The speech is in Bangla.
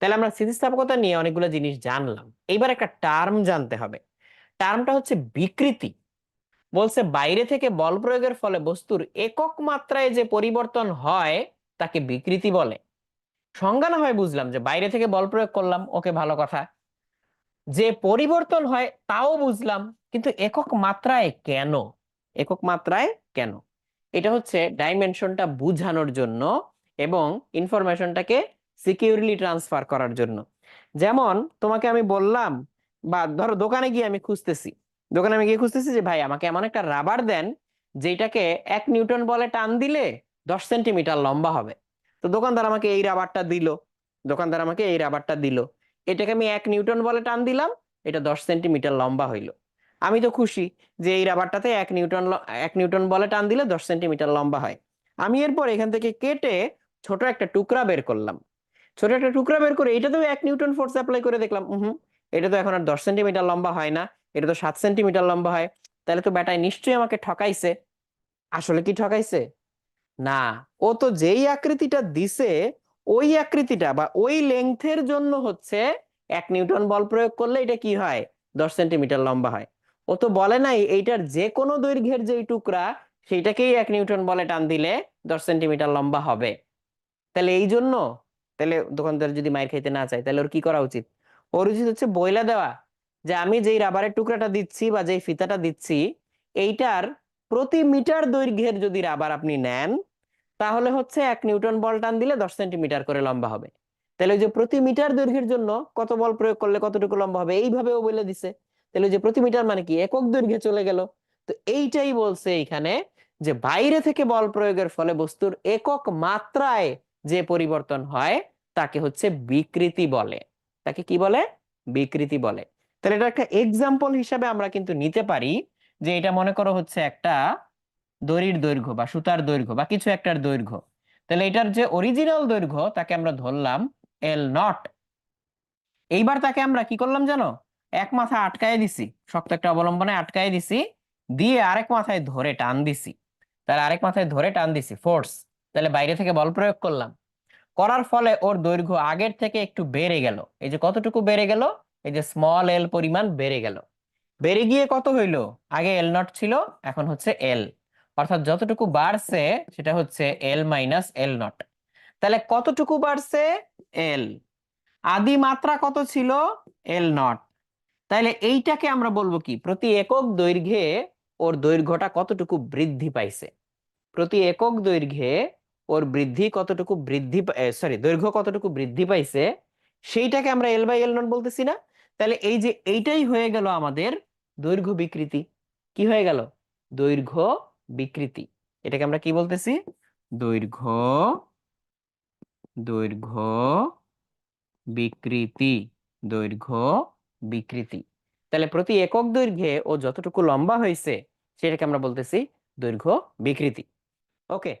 তাহলে আমরা স্থিতিস্থাপকতা নিয়ে অনেকগুলো জিনিস জানলাম। এইবার একটা টার্ম জানতে হবে। টার্মটা হচ্ছে বিকৃতি। বলছে বাইরে থেকে বল প্রয়োগের ফলে বস্তুর একক মাত্রায় যে পরিবর্তন হয়, তাকে বিকৃতি বলে। সংজ্ঞা না হয় বুঝলাম যে বাইরে থেকে বল প্রয়োগ করলাম, ওকে ভালো কথা। যে পরিবর্তন হয়, তাও বুঝলাম, কিন্তু একক মাত্রায় কেন? একক মাত্রায় কেন? এটা হচ্ছে ডাইমেনশনটা বুঝানোর জন্য এবং ইনফরমেশনটাকে সিকিউরলি ট্রান্সফার করার জন্য। যেমন, তোমাকে আমি বললাম, বা ধরো দোকানে গিয়ে আমি খুঁজতেছি। দোকানে আমি গিয়ে খুঁজতেছি যে, ভাই, আমাকে এমন একটা রাবার দেন, যেটাকে এক নিউটন বলে টান দিলে দশ সেন্টিমিটার লম্বা হবে। তো দোকানদার আমাকে এই রাবারটা দিল। দোকানদার আমাকে এই রাবারটা দিল। এটাকে আমি এক নিউটন বলে টান দিলাম, এটা দশ সেন্টিমিটার লম্বা হইল। আমি তো খুশি যে, এই রাবারটাতে এক নিউটন এক নিউটন বলে টান দিলে দশ সেন্টিমিটার লম্বা হয়। আমি এরপর এখান থেকে কেটে ছোট একটা টুকরা বের করলাম। ছোট একটা টুকরা বের করে, এটা তো এক নিউটন ফোর্স অ্যাপ্লাই করে দেখলাম হুম এটা তো এখন আর দশ সেন্টিমিটার লম্বা হয় না, এটা তো সাত সেন্টিমিটার লম্বা হয়, তাহলে তো ব্যাটায় নিশ্চয়ই আমাকে ঠকাইছে। আসলে কি ঠকাইছে? না, ও তো যেই আকৃতিটা দিছে, ওই আকৃতিটা বা ওই লেংথের জন্য হচ্ছে এক নিউটন বল প্রয়োগ করলে এটা কি হয়? দশ সেন্টিমিটার লম্বা হয়। ও তো বলে নাই, এইটার যে কোনো দৈর্ঘ্যের যেই টুকরা, সেইটাকেই এক নিউটন বলে টান দিলে দশ সেন্টিমিটার লম্বা হবে। তাহলে এই জন্য তাহলে দোকানদার যদি মায়ের খাইতে না চায়, তাহলে ওর কি করা উচিত? ওর উচিত হচ্ছে বইলা দেওয়া। যে আমি যেই রাবারের টুকরাটা দিচ্ছি বা যেই ফিতাটা দিচ্ছি, এইটার প্রতি মিটার দৈর্ঘ্যের যদি রাবার আপনি নেন, তাহলে হচ্ছে এক নিউটন বল টান দিলে দশ সেন্টিমিটার করে লম্বা হবে। তাহলে যে প্রতি মিটার দৈর্ঘ্যের জন্য কত বল প্রয়োগ করলে কতটুকু লম্বা হবে, এইভাবে ও বলে দিছে। তাহলে যে প্রতি মিটার মানে কি? একক দৈর্ঘ্যে চলে গেল। তো এইটাই বলছে এইখানে যে বাইরে থেকে বল প্রয়োগের ফলে বস্তুর একক মাত্রায় যে পরিবর্তন হয়, তাকে হচ্ছে বিকৃতি বলে। তাকে কি বলে? বিকৃতি বলে। তাহলে এটা একটা এক্সাম্পল হিসাবে আমরা কিন্তু নিতে পারি যে এটা মনে করো হচ্ছে একটা দড়ির দৈর্ঘ্য বা সুতার দৈর্ঘ্য বা কিছু একটার দৈর্ঘ্য। তাহলে এটার যে অরিজিনাল দৈর্ঘ্য, তাকে আমরা ধরলাম এল নট এইবার তাকে আমরা কি করলাম জানো? এক মাথা আটকায় দিছি, শক্ত একটা অবলম্বনে আটকায় দিছি, দিয়ে আরেক মাথায় ধরে টান দিছি। তাহলে আরেক মাথায় ধরে টান দিছি ফোর্স তাহলে বাইরে থেকে বল প্রয়োগ করলাম। করার ফলে ওর দৈর্ঘ্য আগের থেকে একটু বেড়ে গেল। এই যে কতটুকু বেড়ে গেল? এই যে স্মল এল পরিমাণ বেড়ে গেল। বেড়ে গিয়ে কত হইল? আগে এল নট ছিল, এখন হচ্ছে এল অর্থাৎ যতটুকু বাড়ছে, সেটা হচ্ছে এল মাইনাস এল নট তাহলে কতটুকু বাড়ছে? এল আদি মাত্রা কত ছিল? এল নট তাহলে এইটাকে আমরা বলব কি? প্রতি একক দৈর্ঘ্যে ওর দৈর্ঘ্যটা কতটুকু বৃদ্ধি পাইছে? প্রতি একক দৈর্ঘ্যে ওর বৃদ্ধি কতটুকু বৃদ্ধি সরি দৈর্ঘ্য কতটুকু বৃদ্ধি পাইছে, সেইটাকে আমরা এল বাই এল নট বলতেছি না। তাহলে এই যে এইটাই হয়ে গেল আমাদের দৈর্ঘ্য বিকৃতি। কি হয়ে গেল? দৈর্ঘ্য বিকৃতি। এটাকে আমরা কি বলতেছি? দৈর্ঘ্য দৈর্ঘ্য বিকৃতি দৈর্ঘ্য বিকৃতি। তাহলে প্রতি একক দৈর্ঘ্যে ও যতটুকু লম্বা হয়েছে, সেটাকে আমরা বলতেছি দৈর্ঘ্য বিকৃতি। ওকে